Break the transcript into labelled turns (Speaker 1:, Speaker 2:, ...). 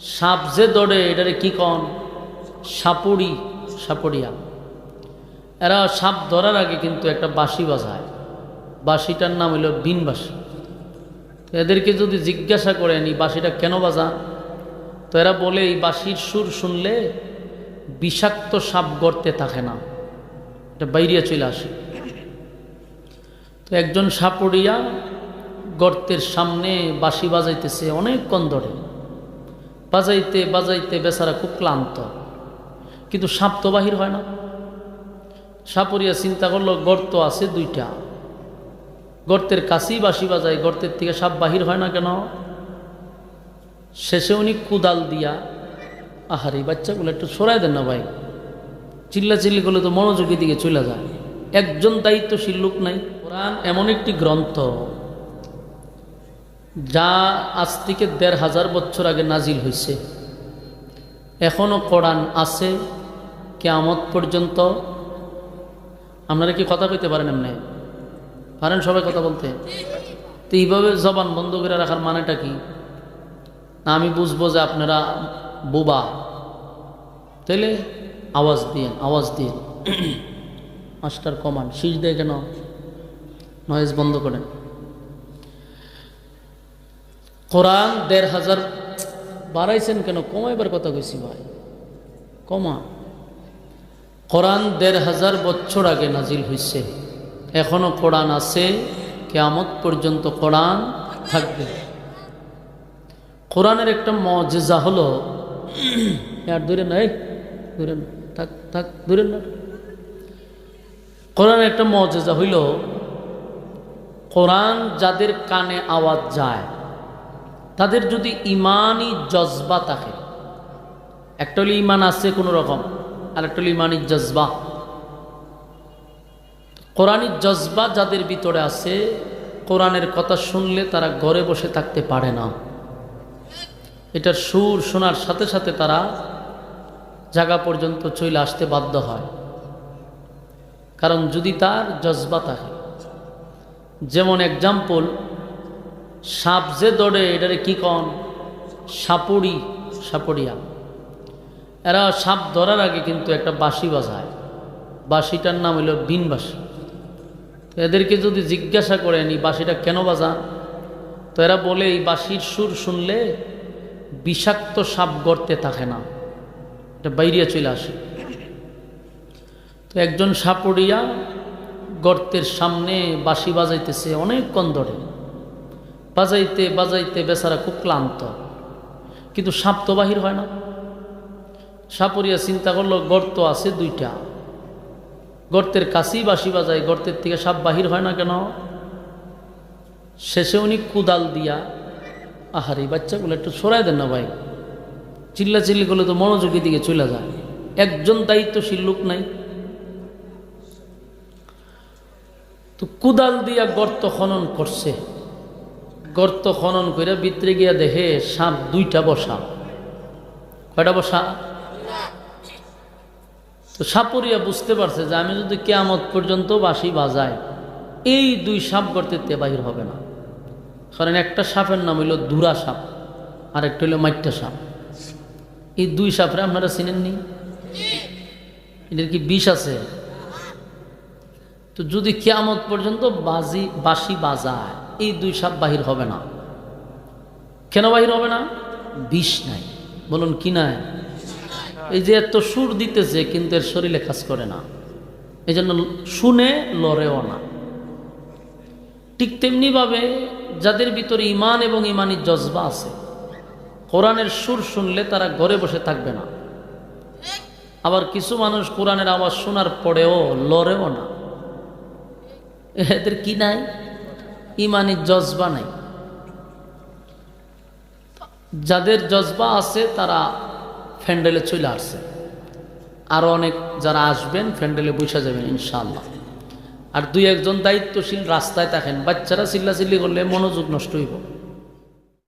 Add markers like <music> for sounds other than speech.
Speaker 1: সাপ যে দৌড়ে, এটারে কি কন? সাপুড়ি, সাপুড়িয়া। এরা সাপ ধরার আগে কিন্তু একটা বাঁশি বাজায়। বাঁশিটার নাম হলো বিন এদেরকে যদি জিজ্ঞাসা করেন, এই বাঁশিটা কেন বাজা? তো এরা বলে, এই বাঁশির সুর শুনলে বিষাক্ত সাপ গর্তে থাকে না। এটা বাইরিয়া চলে আসে। তো একজন সাপুড়িয়া গর্তের সামনে বাঁশি বাজাইতেছে অনেকক্ষণ ধরে। বাজাইতে বাজাইতে বেচারা খুব ক্লান্ত। কিন্তু সাপ তো বাহির হয় না। সাপুরিয়া চিন্তা করল, গর্ত আছে দুইটা। গর্তের কাছেই বাসি বাজায়, গর্তের থেকে সাপ বাহির হয় না কেন? শেষে উনি কুদাল দিয়া, আহার বাচ্চাগুলো একটু সরাই দেন না ভাই। চিল্লা চিল্লি করলে তো মনোযোগী দিকে চলে যায়। একজন দায়িত্বশীল লোক নাই। কোরআন এমন একটি গ্রন্থ। যা আজ থেকে দেড় হাজার বছর আগে নাজিল হয়েছে এখনও কোরআন আছে, কেয়ামত পর্যন্ত। আপনারা কি কথা কইতে পারেন এমনি? পারেন সবাই কথা বলতে? তো এইভাবে জবান বন্ধ করে রাখার মানেটা কি? না, আমি বুঝব যে আপনারা বোবা। তাইলে আওয়াজ দিন আওয়াজ দিন <clears throat> মাস্টার কমান শীষ দেয় কেন নয়েজ বন্ধ করেন। কোরআন দেড় হাজার বাড়াইছেন কেন? কমাইবার কথা কইছি ভাই। কমা। কোরআন দেড় হাজার বছর আগে নাজিল হয়েছে এখনও কোরআন আছে, কেয়ামত পর্যন্ত কোরআন থাকবে। কোরআনের একটা মজেজা হলো আর দূরে নাই দূরে থাক থাক দূরে না। কোরআনের একটা মজেজা হইল, কোরআন যাদের কানে আওয়াজ যায় তাদের যদি ইমানই জজবা থাকে, একটা হলো ইমান আছে কোনো রকম, আর একটা হলো ইমানি জজবা। কোরআনী জজবা যাদের ভিতরে আছে, কোরআনের কথা শুনলে তারা ঘরে বসে থাকতে পারে না। এটার সুর শোনার সাথে সাথে তারা জায়গা পর্যন্ত চলে আসতে বাধ্য হয়। কারণ যদি তার জজবা থাকে, যেমন এক্সাম্পল সাপ যে দৌড়ে, এটারে কি কন? সাপুড়ি, সাপড়িয়া। এরা সাপ ধরার আগে কিন্তু একটা বাঁশি বাজায়। বাঁশিটার নাম হলো বিন বাঁশি। তো এদেরকে যদি জিজ্ঞাসা করেন, এই বাঁশিটা কেন বাজান? তো এরা বলে, এই বাঁশির সুর শুনলে বিষাক্ত সাপ গর্তে থাকে না। এটা বাইরিয়া চলে আসে। তো একজন সাপুড়িয়া গর্তের সামনে বাঁশি বাজাইতেছে, অনেকক্ষণ ধরে। বাজাইতে বাজাইতে বেচারা খুব ক্লান্ত। কিন্তু সাপ তো বাহির হয় না। সাপরিয়া চিন্তা করল, গর্ত আছে দুইটা। গর্তের কাছেই বাঁশি বাজায়, গর্তের থেকে সাপ বাহির হয় না কেন? শেষে উনি কুদাল দিয়া, আহার এই বাচ্চাগুলো একটু সরাই দেন না ভাই। চিল্লা চিল্লি করলে তো মনোযোগী দিকে চলে যায়। একজন দায়িত্বশীল লোক নাই। তো কুদাল দিয়া গর্ত খনন করছে। গর্ত খনন করে ভিতরে গিয়া দেখে সাপ দুইটা বসা। কয়টা বসা? তো সাপুরিয়া বুঝতে পারছে যে আমি যদি কেয়ামত পর্যন্ত বাসি বাজাই, এই দুই সাপ গর্তের বাহির হবে না। কারণ একটা সাপের নাম হইল দুরা সাপ আর একটা হইল মাইট্টা সাপ। এই দুই সাপরে আপনারা চিনেননি? এটার কি বিষ আছে? তো যদি কেয়ামত পর্যন্ত বাজি বাঁশি বাজায় এই দুই সাপ বাহির হবে না। কেন বাহির হবে না? বিষ নাই। বলুন, কি নাই? এই যে এত সুর দিতেছে, কিন্তু এর শরীরে কাজ করে না। এই জন্য শুনে লড়েও না। ঠিক তেমনিভাবে যাদের ভিতরে ইমান এবং ইমানি জজবা আছে, কোরআনের সুর শুনলে তারা ঘরে বসে থাকবে না। আবার কিছু মানুষ কোরআনের আওয়াজ শোনার পরেও লড়েও না। এদের কি নাই? ইমানি জজবা নাই। যাদের জজবা আছে, তারা ফ্যান্ডেলে চলে আসছে। আরও অনেক যারা আসবেন, ফ্যান্ডেলে বসে যাবেন ইনশাল্লাহ আর দুই একজন দায়িত্বশীল রাস্তায় থাকেন, বাচ্চারা চিল্লাচিল্লি করলে মনোযোগ নষ্ট হইব।